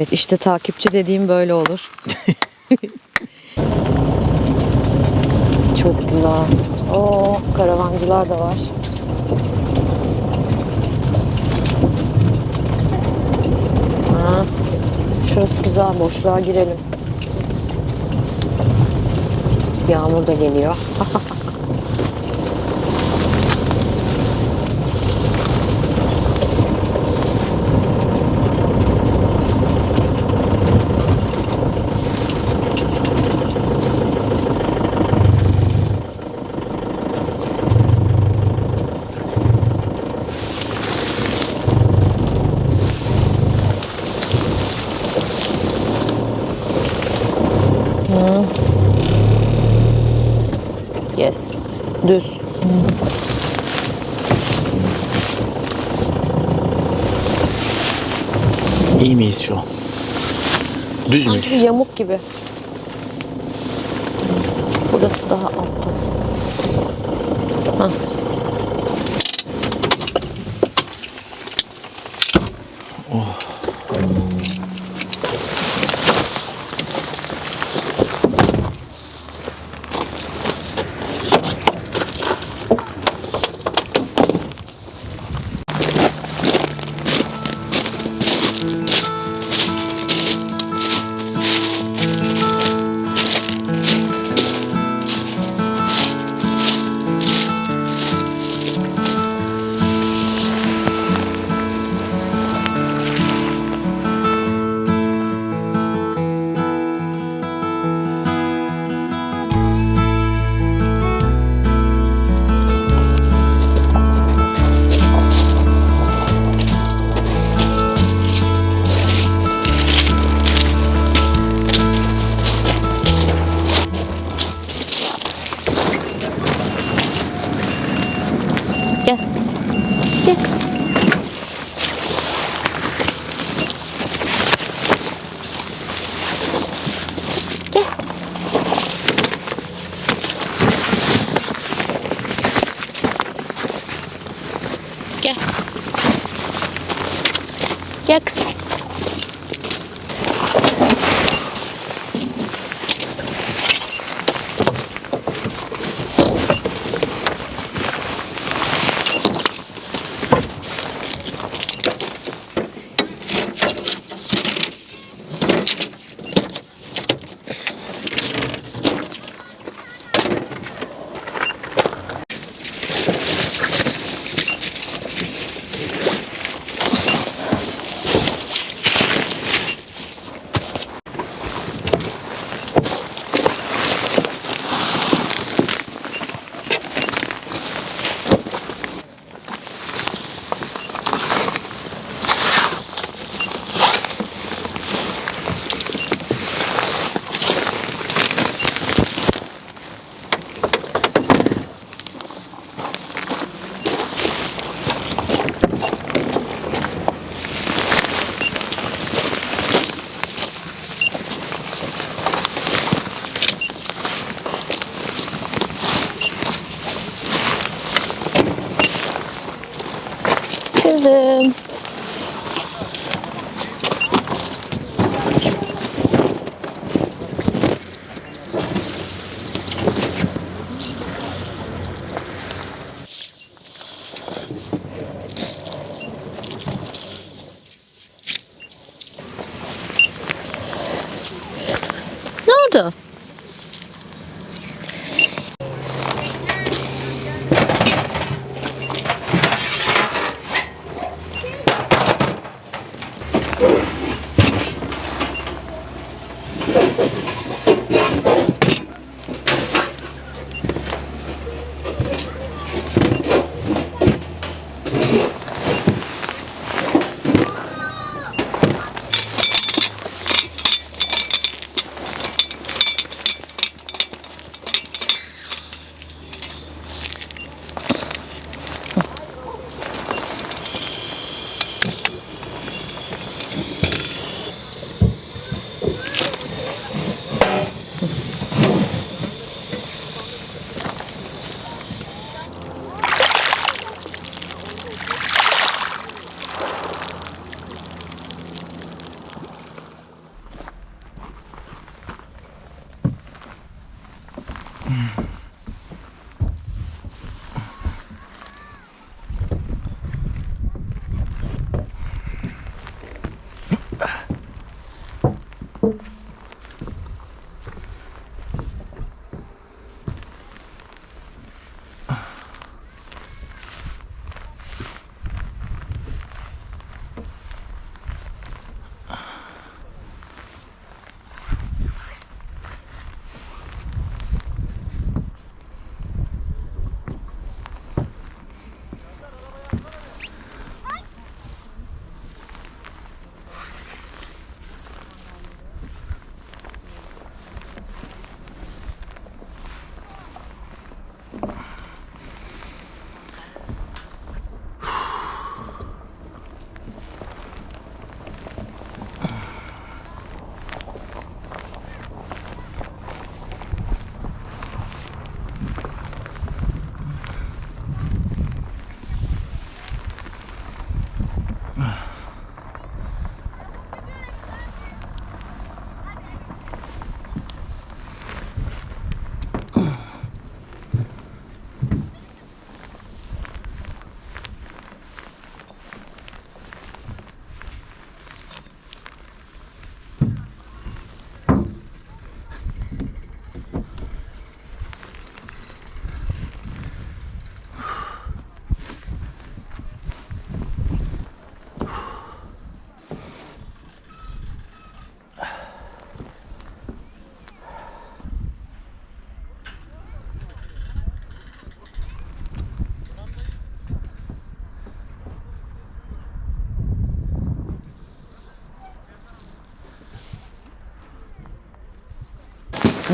Evet, işte takipçi dediğim böyle olur. Çok güzel. Oo, karavancılar da var. Ha, şurası güzel. Boşluğa girelim. Yağmur da geliyor. Düz. İyi miyiz şu an? Düz mü? Sanki bir yamuk gibi. Burası daha altta. Ne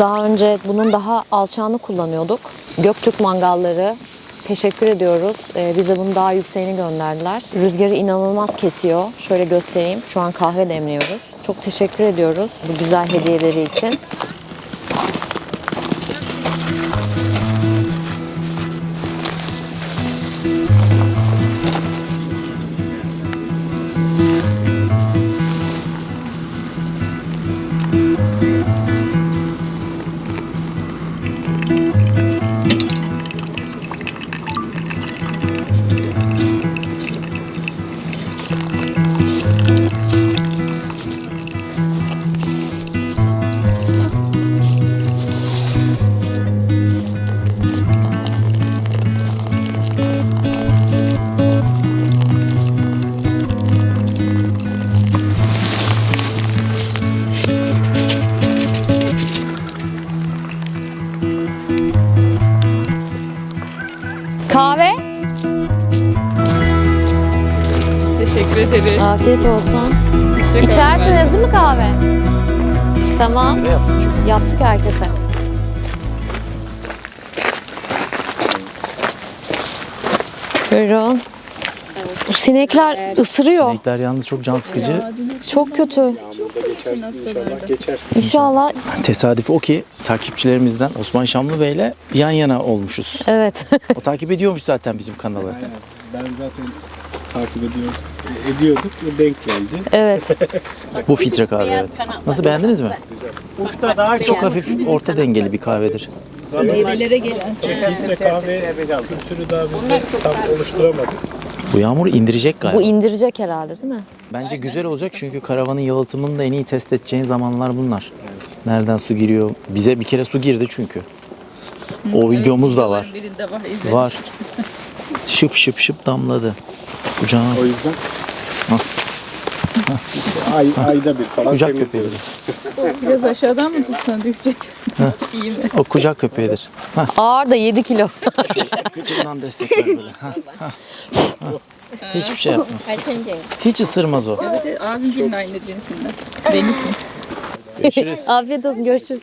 Daha önce bunun daha alçağını kullanıyorduk. Göktürk mangalları. Teşekkür ediyoruz. Ee, bize bunun daha yükseğini gönderdiler. Rüzgarı inanılmaz kesiyor. Şöyle göstereyim. Şu an kahve demliyoruz. Çok teşekkür ediyoruz bu güzel hediyeleri için. Teşekkür ederiz. Afiyet olsun. Çok İçersiniz değil mi kahve? Tamam. Yaptık herkese. Buyurun. Bu sinekler ısırıyor. Sinekler yalnız çok can sıkıcı. Çok kötü. İnşallah. Tesadüf o ki takipçilerimizden Osman Şamlı Bey'le yan yana olmuşuz. Evet. O takip ediyormuş zaten bizim kanalı. Ben zaten takip ediyoruz, e, ediyorduk ve denk geldi. evet. Bu filtre kahve evet. Nasıl beğendiniz mi? Uçta daha Çok hafif orta dengeli bir kahvedir. Meyvelere gelen filtre kahve kültürü daha bizde tam oluşturamadık. Bu yağmur indirecek galiba. Bu indirecek herhalde değil mi? Bence güzel olacak çünkü karavanın yalıtımını da en iyi test edeceğin zamanlar bunlar. Nereden su giriyor? Bize bir kere su girdi çünkü. O videomuz da var. Birinde var. izledim. Var. Şıp şıp şıp damladı. Kucağına O yüzden Al. ay, ayda bir falan kucak temizliyoruz. köpeğidir. Biraz aşağıdan mı tutsan düşecek? İyi mi? O kucak köpeğidir. Hah, Ağır da 7 kilo. kıçından destek ver böyle. Hah, hah, hah. Hiçbir şey yapmaz. Hiç ısırmaz o. Evet, abim gelin aynı cinsinden. Benimsin. Görüşürüz. Afiyet olsun. Görüşürüz.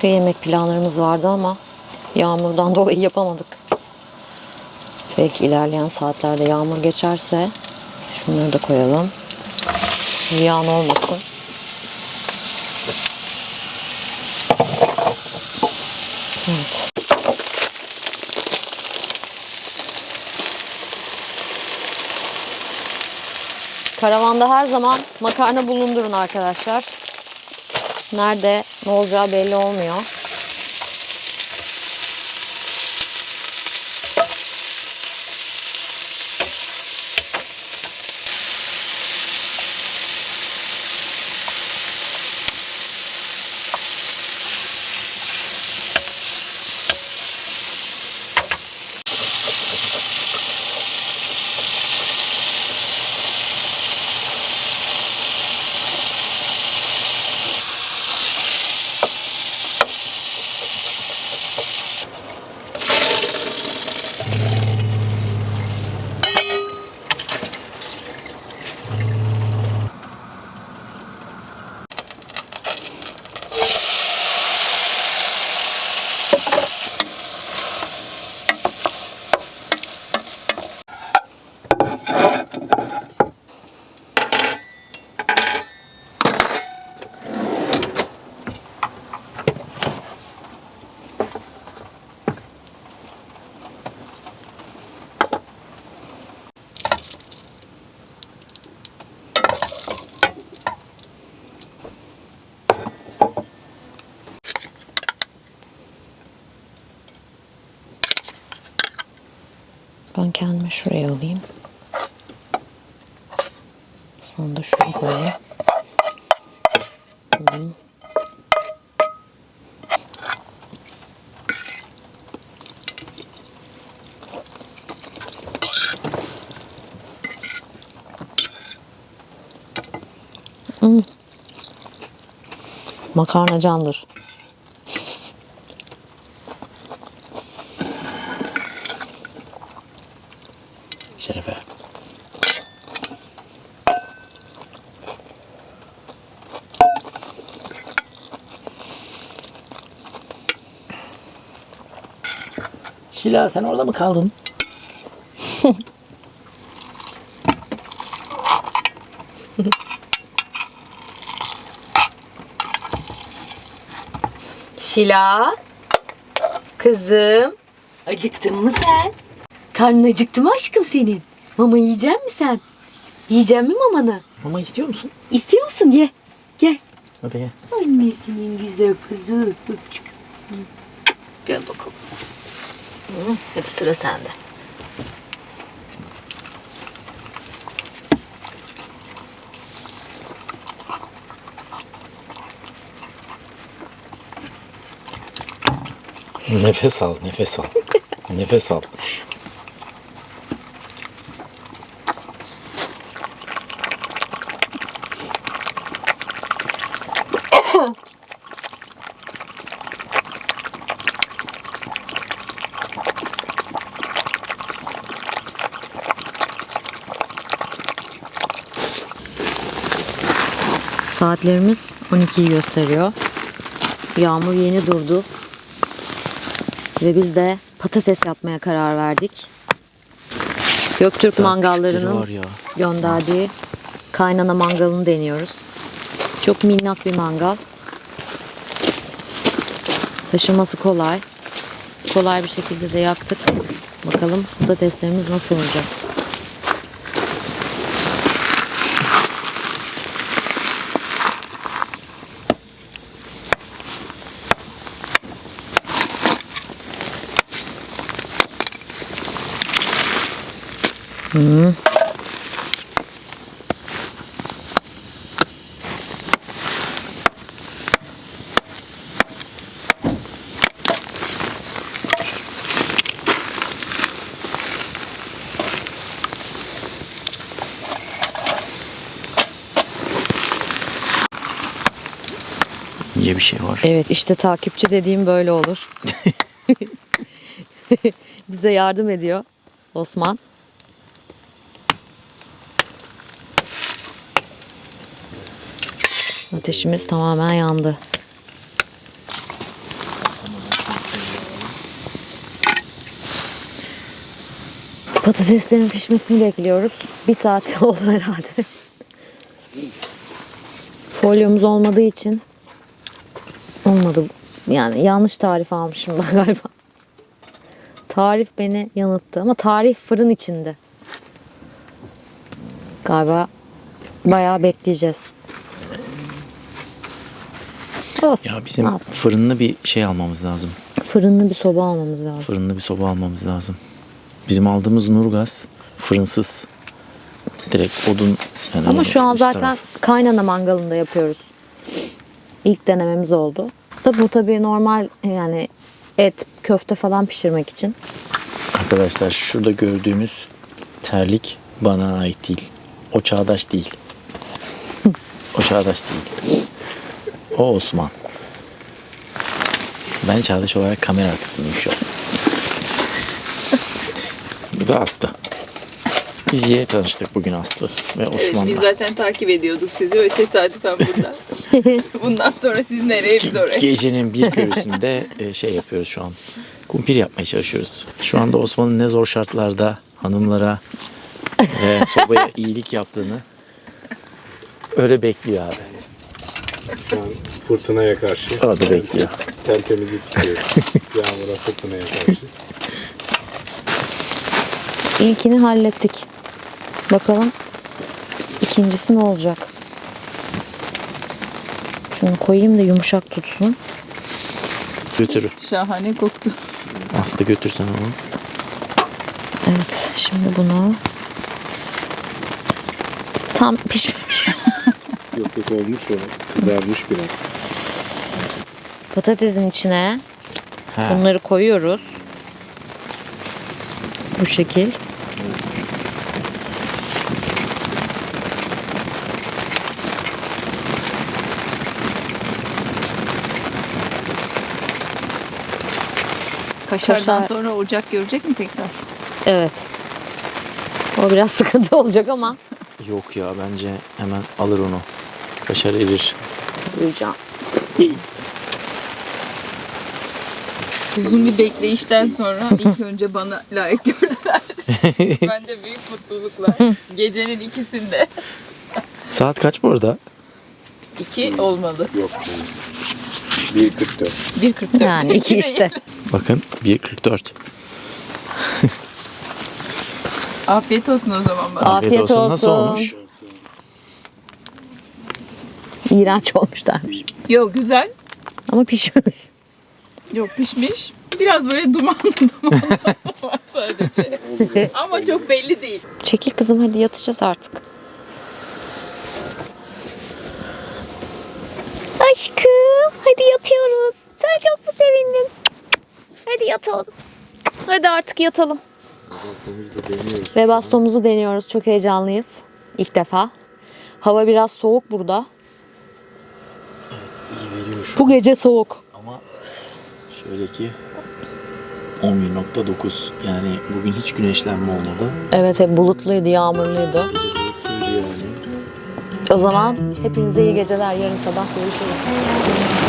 Başka yemek planlarımız vardı ama yağmurdan dolayı yapamadık. Belki ilerleyen saatlerde yağmur geçerse şunları da koyalım. Ziyan olmasın. Evet. Karavanda her zaman makarna bulundurun arkadaşlar. Nerede ne olacağı belli olmuyor. Ben kendime şuraya alayım. Sonra da şuraya koyayım. Hmm. Hmm. Makarna candır. Şila sen orada mı kaldın? Şila. Kızım. Acıktın mı sen? Karnın acıktı mı aşkım senin? Mama yiyecek mi sen? Yiyecek mi mamanı? Mama istiyor musun? İstiyor musun? Ye. Gel. Hadi gel. Annesinin güzel kızı. Öpücük. Gel bakalım. Hı, Hadi sıra sende. Nefes al, nefes al. nefes al. Saatlerimiz 12'yi gösteriyor. Yağmur yeni durdu. Ve biz de patates yapmaya karar verdik. Göktürk Daha mangallarının gönderdiği kaynana mangalını deniyoruz. Çok minnak bir mangal. Taşıması kolay. Kolay bir şekilde de yaktık. Bakalım patateslerimiz nasıl olacak. İnce bir şey var. Evet işte takipçi dediğim böyle olur. Bize yardım ediyor Osman. Ateşimiz tamamen yandı. Patateslerin pişmesini bekliyoruz. Bir saat oldu herhalde. Folyomuz olmadığı için Olmadı. Yani yanlış tarif almışım ben galiba. Tarif beni yanılttı ama tarif fırın içinde. Galiba bayağı bekleyeceğiz. Olsun. Ya bizim fırınlı bir şey almamız lazım. Fırınlı bir soba almamız lazım. Fırınlı bir soba almamız lazım. Bizim aldığımız Nurgaz fırınsız. Direkt odun. yani Ama şu an zaten taraf. kaynana mangalında yapıyoruz. İlk denememiz oldu. Da bu tabii normal yani et, köfte falan pişirmek için. Arkadaşlar şurada gördüğümüz terlik bana ait değil. O çağdaş değil. o çağdaş değil. O Osman. Ben çağdaş olarak kamera arkasındayım şu an. Bu da Aslı. Biz yeni tanıştık bugün Aslı ve Evet, biz Osman'la. zaten takip ediyorduk sizi ve tesadüfen burada. Bundan sonra siz nereye biz oraya. Gecenin bir körüsünde e, şey yapıyoruz şu an. Kumpir yapmaya çalışıyoruz. Şu anda Osman'ın ne zor şartlarda hanımlara ve sobaya iyilik yaptığını öyle bekliyor abi. Şu an fırtınaya karşı. Orada bekliyor. Tel temizlik tutuyor. Yağmura fırtınaya karşı. İlkini hallettik. Bakalım ikincisi ne olacak? Şunu koyayım da yumuşak tutsun. Götür. Şahane koktu. Aslı götürsen onu. Evet şimdi bunu tam pişmemiş. Yok yok olmuş o. Kızarmış biraz. Patatesin içine Ha. bunları koyuyoruz. Bu şekil. Kaşardan Kaşar- sonra ocak görecek mi tekrar? Evet. O biraz sıkıntı olacak ama Yok ya bence hemen alır onu. Kaşar erir. duyacağım. Uzun bir bekleyişten sonra ilk önce bana layık gördüler. ben de büyük mutlulukla gecenin ikisinde. Saat kaç bu arada? İki olmalı. Yok canım. 1.44. 1.44. Yani iki değil. işte. Bakın 1.44. Afiyet olsun o zaman bana. Afiyet Nasıl olsun. olmuş? İğrenç olmuş dermiş. Yok güzel. Ama pişmemiş. Yok pişmiş. Biraz böyle duman duman var sadece. Ama çok belli değil. Çekil kızım hadi yatacağız artık. Aşkım hadi yatıyoruz. Sen çok mu sevindin? Hadi yatalım. Hadi artık yatalım. Ve bastomuzu deniyoruz. Çok heyecanlıyız. İlk defa. Hava biraz soğuk burada. İyi veriyor şu Bu gece soğuk. Şöyle ki 11.9 yani bugün hiç güneşlenme olmadı. Evet hep bulutluydu, yağmurluydu. O zaman hepinize iyi geceler. Yarın sabah görüşürüz.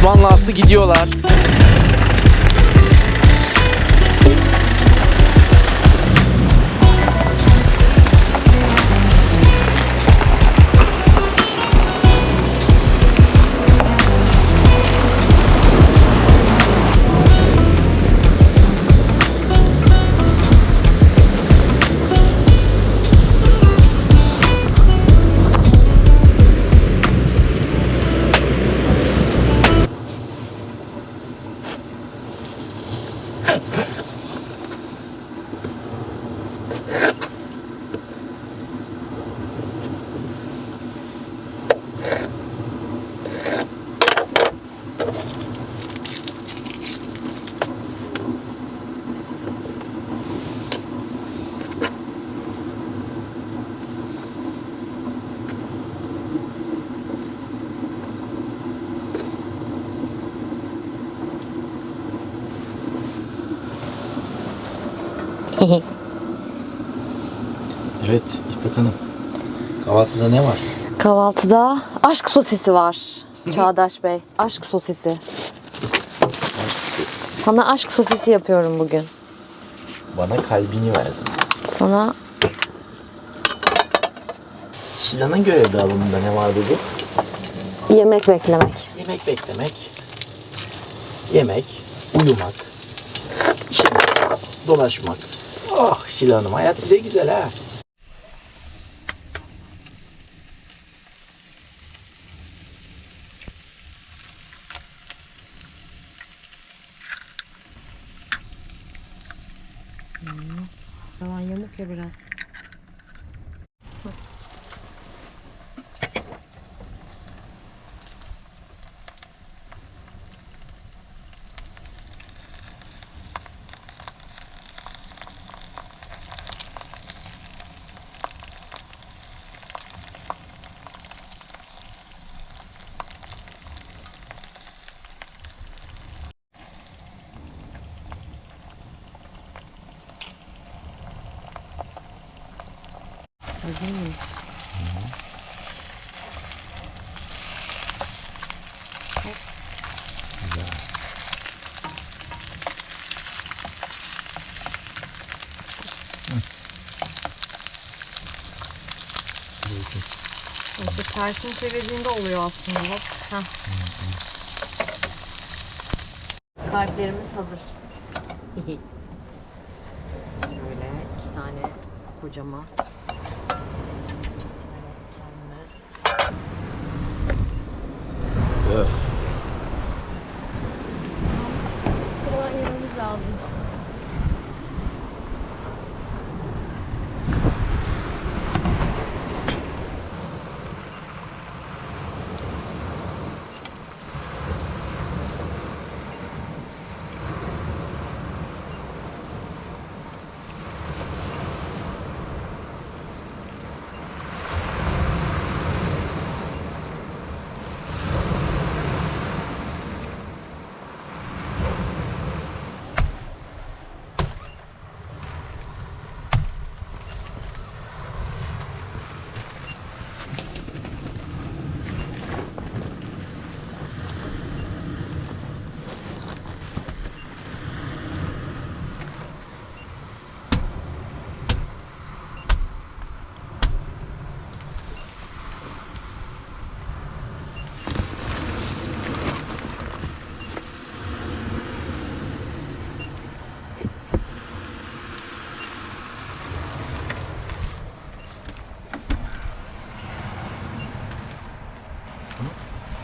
Osmanlı Aslı gidiyorlar. Kahvaltıda aşk sosisi var. Çağdaş Bey. Aşk sosisi. Sana aşk sosisi yapıyorum bugün. Bana kalbini verdin. Sana Şilan'ın görev dağılımında ne var dedi? yemek beklemek. Yemek beklemek, yemek, uyumak, işemek, dolaşmak. Oh Şila Hanım hayat size güzel ha. Tamam yamuk ya biraz. Hazır mıyız? İşte tersini çevirdiğinde oluyor aslında bak. Kalplerimiz hazır. Şöyle iki tane kocama. Öf. Kolay yememiz lazım.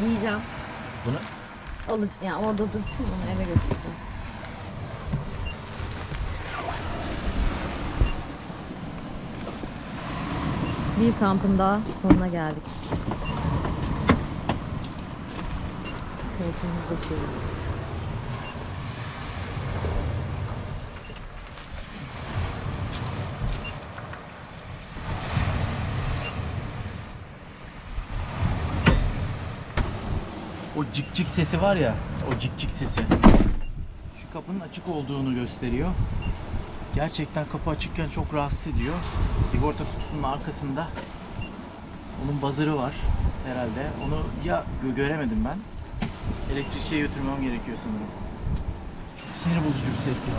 Giyeceğim. Bunu Alıcı, yani orada dursun onu eve götüreceğim. Bir kampın daha sonuna geldik. Koltuğumuzdaki. O cik cik sesi var ya, o cik cik sesi. Şu kapının açık olduğunu gösteriyor. Gerçekten kapı açıkken çok rahatsız ediyor. Sigorta kutusunun arkasında onun buzzer'ı var herhalde. Onu ya gö- göremedim ben. Elektrikçiye götürmem gerekiyor sanırım. Çok sinir bozucu bir ses ya.